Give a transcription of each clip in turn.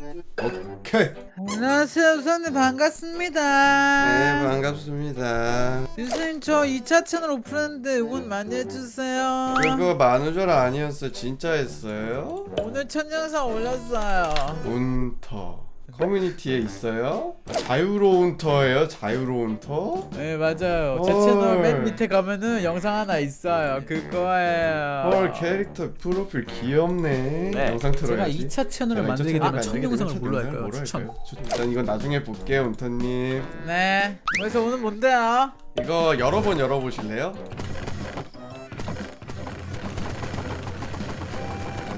오케이. 안녕하세요 우선님 반갑습니다 네 반갑습니다. 유수님 저 2차 채널 오픈했는데 응원 많이 해주세요 그거 만우절 아니었어 진짜 했어요? 오늘 첫 영상 올렸어요 운터 커뮤니티에 있어요? 자유로운 터예요? 자유로운 터? 네 맞아요 제 헐. 채널 맨 밑에 가면은 영상 하나 있어요 그거예요 헐 캐릭터 프로필 귀엽네. 네. 영상 제가 틀어야지. 2차 채널을 제가 만들게 이차 되면 첫 채널 영상을 만들게 뭘로 되면 할까요? 뭐로 추천 할까요? 난 이건 나중에 볼게요 운터님. 네 그래서 오늘 뭔데요? 이거 여러 번 열어보실래요?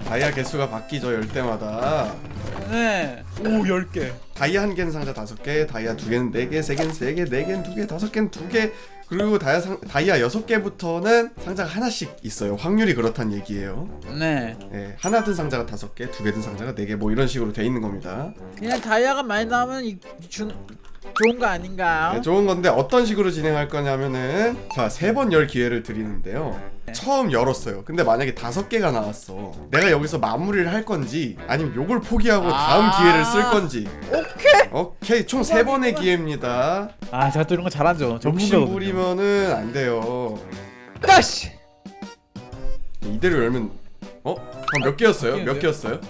다이아 개수가 바뀌죠 열 때마다 네 오 10개 다이아 한 개는 상자 다섯 개, 다이아 두 개는 네 개, 세 개는 세 개, 네 개는 두 개, 다섯 개는 두 개, 그리고 다이아 상 다이아 여섯 개부터는 상자가 하나씩 있어요. 확률이 그렇단 얘기예요. 네 예, 하나 든 상자가 다섯 개, 두 개 든 상자가 네 개, 뭐 이런 식으로 돼 있는 겁니다. 그냥 다이아가 많이 나오면 이, 준, 좋은 거 아닌가요? 네, 좋은 건데 어떤 식으로 진행할 거냐면은 자 세 번 열 기회를 드리는데요. 처음 열었어요. 근데 만약에 다섯 개가 나왔어. 내가 여기서 마무리를 할 건지 아니면 요걸 포기하고 다음 아. 기회를 쓸 건지. 오케이. 오케이 총 세 번의 기회입니다. 아 제가 또 이런 거 잘하죠 욕심 부리면은 안 돼요. 다시 이대로 열면 어? 그럼 몇 개였어요? 몇 개였어요?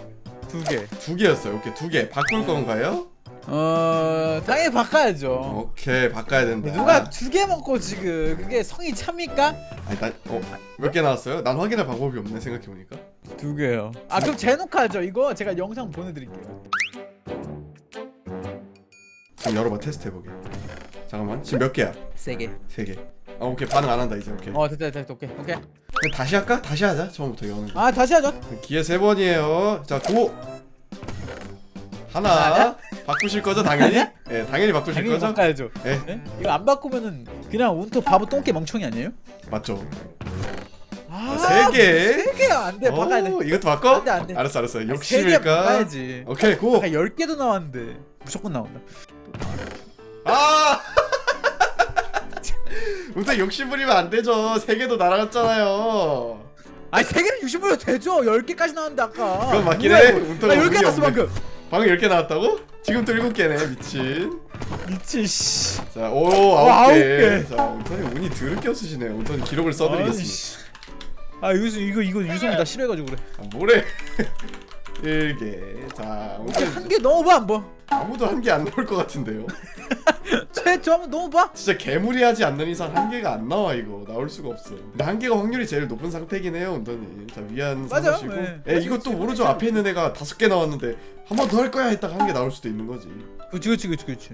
두 개 두 개였어요. 오케이 두 개. 바꿀 건가요? 어 당연히 바꿔야죠 오케이 바꿔야 된다. 누가 두 개 먹고 지금 그게 성이 찹니까? 아니 난어몇 개 나왔어요? 난 확인할 방법이 없네 생각해 보니까. 두 개요 아 그럼 제노카죠 이거 제가 영상 보내드릴게요 지금 열어봐 테스트 해보게. 잠깐만 지금 몇 개야? 세 개 세 개. 아 오케이 반응 안 한다 이제 오케이. 어 됐다 됐다 오케이 오케이 그럼 다시 할까? 다시 하자 처음부터 여는 거. 아 다시 하죠 기회 세 번이에요. 자 고. 하나 하나? 바꾸실 거죠 당연히? 예 당연히 바꾸실 당연히 거죠? 바꿔야죠 예 네? 이거 안 바꾸면은 그냥 운터 바보 똥개 멍청이 아니에요? 맞죠. 아, 세 개. 세 개야 안돼 바꿔야 돼 오, 이것도 바꿔? 안 돼, 안 돼. 알았어 알았어. 세개 욕심일까? 바꿔야지 오케이 고. 아까 10개도 나왔는데 무조건 나온다 아. 우선 욕심 부리면 안 되죠. 세 개도 날아갔잖아요. 아니 3개는 60으로 되죠 10개까지 나왔는데 아까 그건 맞긴 뭐야, 해. 이거. 운터가 나 10개 운이 나왔어 없네. 방금 방금 10개 나왔다고? 지금 또 7개네 미친. 미친 씨 자, 오 와, 아홉 아홉 개. 개. 자, 운터님 운이 더럽게 없으시네요. 운터님 기록을 써드리겠습니다. 아 유수 이거 이거 유성이 나 싫어해가지고 그래 아, 뭐래? 1개. 자, 운터님 한개 넣어봐 한번 아무도 한 개 안 나올 것 같은데요. 최저 한번 넣어봐 진짜 개무리하지 않는 이상 한 개가 안 나와 이거 나올 수가 없어. 근데 한 개가 확률이 제일 높은 상태긴 해요, 운터님. 자 위안 맞아요, 삼으시고. 네. 예, 이것도 모르죠. 앞에 있는 애가 다섯 개 나왔는데 한 번 더 할 거야 했다가 한 개 나올 수도 있는 거지. 그치 그치 그치 그치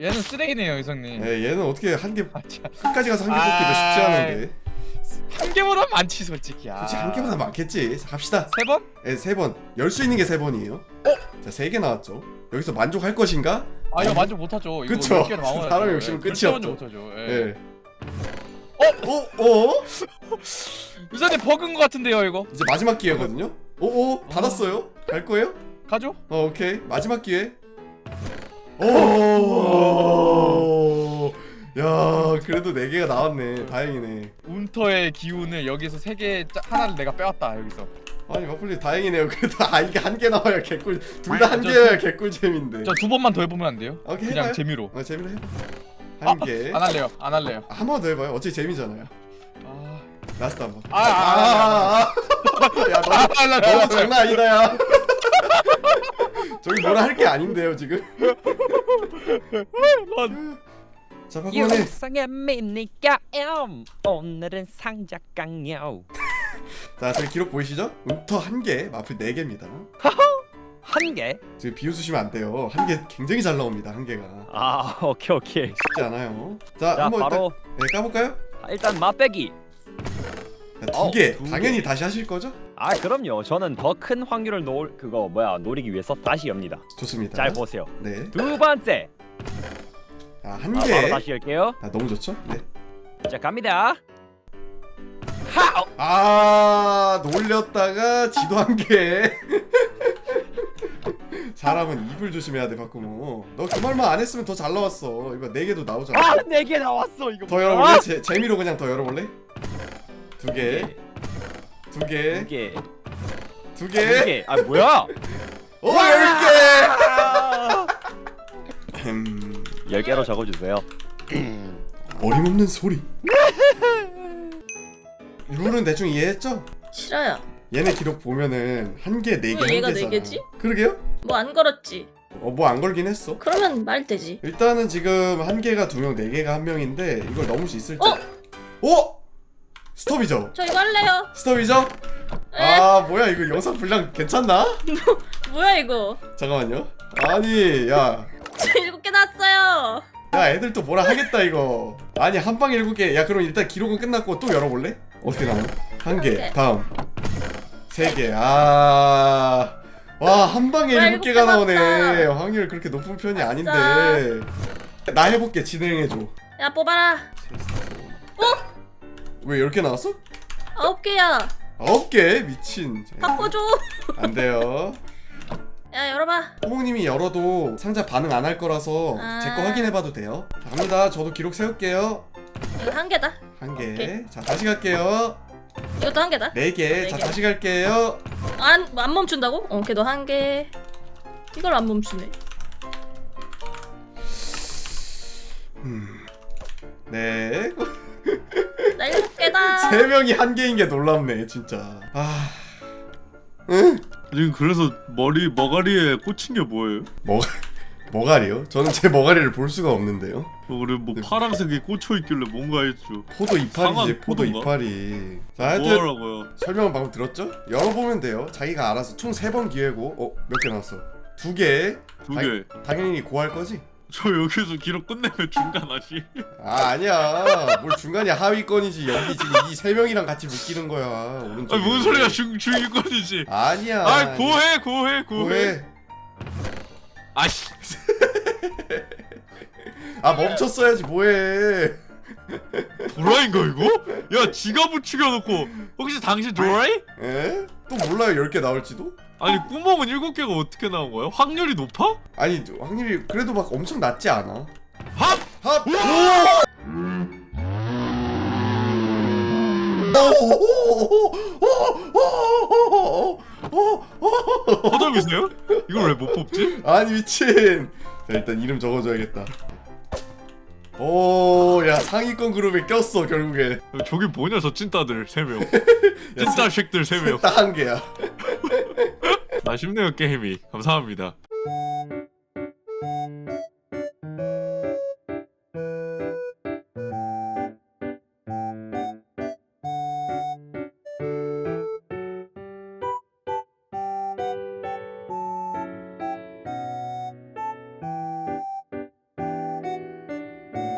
얘는 쓰레기네요 이성님 예, 얘는 어떻게 한개 아, 참. 끝까지 가서 한 개 뽑기도 쉽지. 않은데. 한 개보다 많지 솔직히 아. 그렇지 한 개보다 많겠지. 자, 갑시다. 세 번? 예, 세 번. 열 수 있는 게 세 번이에요. 어? 자, 세 개 나왔죠. 여기서 만족할 것인가? 아 이거 만족 못하죠 이거 그쵸. 몇 개는 마무리하죠. 사람 욕심은 예, 끝이 절대 없죠. 만족 못하죠 예. 예. 어? 어? 어? 유선이 버그인 것 같은데요 이거 이제 마지막 기회거든요. 오, 오, 닫았어요. 갈 거예요? 가죠? 어 오케이 마지막 기회 오. 야 그래도 네 개가 나왔네 다행이네 운터의 기운을 여기서 세 개 하나를 내가 빼왔다 여기서 아니 마플리 다행이네요 그래도 아 이게 한 개 나와야 개꿀 둘 다 한 저 개여야 개꿀잼인데 저 두 번만 더 해보면 안 돼요? 오케이 그냥 해봐요. 재미로 어 재미로 해봐 아, 한 개 안 할래요 안 할래요 한 번 더 해봐요 어차피 재미잖아요 아... 라스트 한 번 아, 아, 아, 아, 야 너무, 아, 안 할래요 너무 장난 아니다 야 저기 뭐라 할 게 아닌데요 지금 자 박구원님 육상의 미니게임 오늘은 상자 깡요 자 저기 기록 보이시죠? 운터 한 개 마플 네 개입니다 한 개 지금 비웃으시면 안 돼요. 한 개 굉장히 잘 나옵니다. 한 개가 아 오케이 오케이 쉽지 않아요. 자, 자 한번 바로 일단 네, 까볼까요? 일단 맛배기 두 어, 개. 두 개. 당연히 다시 하실 거죠? 아 그럼요 저는 더 큰 확률을 노 그거 뭐야 노리기 위해서 다시 엽니다 좋습니다. 잘 보세요 네. 두 번째 자, 한 아, 개. 바로 다시 열게요 아, 너무 좋죠? 네. 자 갑니다 하! 아 놀렸다가 지도 한개. 사람은 입을 조심해야 돼 바꾸모. 너그 말만 안 했으면 더 잘 나왔어. 이거 네 개도 나오잖아. 아! 네 개 나왔어 이거. 더 열어볼래? 아! 재, 재미로 그냥 더 열어볼래? 두 두개두개두개어 네. 두개 두개. 아, 네 아 뭐야? 열개! 아! 음, 10개로 적어주세요. 어림없는 소리. 네. 룰은 대충 이해했죠? 싫어요. 얘네 기록 보면은 한 개, 네 개, 왜한 얘가 네 개잖아. 개지? 그러게요? 뭐 안 걸었지. 어, 뭐 안 걸긴 했어. 그러면 말 되지. 일단은 지금 한 개가 두 명, 네 개가 한 명인데 이걸 넘을 수 있을지. 어? 오! 스톱이죠? 저 이거 할래요. 스톱이죠? 에? 아 뭐야 이거 영상 분량 괜찮나? 뭐야 이거? 잠깐만요. 아니 야. 저 일곱 개 났어요. 야 애들 또 뭐라 하겠다 이거 아니 한 방에 일곱 개 야 그럼 일단 기록은 끝났고 또 열어볼래? 어떻게 나와? 한한개 개. 다음 세 개 아 와 한 방에 와, 일곱 일곱 개가 개 나오네 맞다. 확률 그렇게 높은 편이. 아닌데 나 해볼게 진행해 줘 야 뽑아라. 왜 이렇게 나왔어? 아홉 개야. 아홉 개 미친 바꿔줘. 안 돼요 야 열어봐. 호몽님이 열어도 상자 반응 안 할 거라서 아. 제 거 확인해봐도 돼요 자, 갑니다 저도 기록 세울게요 이거 한 개다. 한개자 오케이. 다시 갈게요 이것도 한 개다. 네 개. 네 자 개. 다시 갈게요. 안 안 멈춘다고? 어, 걔도 한 개. 이걸 안 멈추네. 네. 나 일곱 개다. 세 명이 한 개인 게 놀랍네, 진짜. 아. 응? 지금 그래서 머리 머가리에 꽂힌 게 뭐예요? 뭐 머가리요? 저는 제 머가리를 볼 수가 없는데요. 어, 그래 뭐 네. 파란색이 꽂혀 있길래 뭔가 했죠. 포도 이파리지, 상한 포도 포도인가? 이파리. 자, 하여튼 뭐하라고요? 설명은 방금 들었죠? 열어보면 돼요. 자기가 알아서 총 세 번 기회고, 어, 몇 개 나왔어? 두 개. 두 개. 당연히 고할 거지? 저 여기서 기록 끝내면 중간 아시? 아, 아니야. 뭘 중간이 하위권이지. 여기 지금 이 세 명이랑 같이 묶이는 거야. 오른쪽. 아니 뭔 소리가 중 중위권이지? 아니야. 아 고해 고해 고해. 고해. 아씨. 아 멈췄어야지 뭐해 도라인가 이거? 야 지갑을 죽여놓고 혹시 당신 도라이? 에? 또 몰라요 10개 나올지도? 아니 구멍은 일곱 개가 어떻게 나온 거야? 확률이 높아? 아니 확률이 그래도 막 엄청 낮지 않아 합! 합! 허접이세요? 이걸 왜 못 뽑지? 아니 미친 자 일단 이름 적어줘야겠다 오야 상위권 그룹에 꼈어 결국에 저게 뭐냐 저 찐따들 세 명. 찐따식들 세 명. 딱 한 개야 아 쉽네요 게임이. 감사합니다.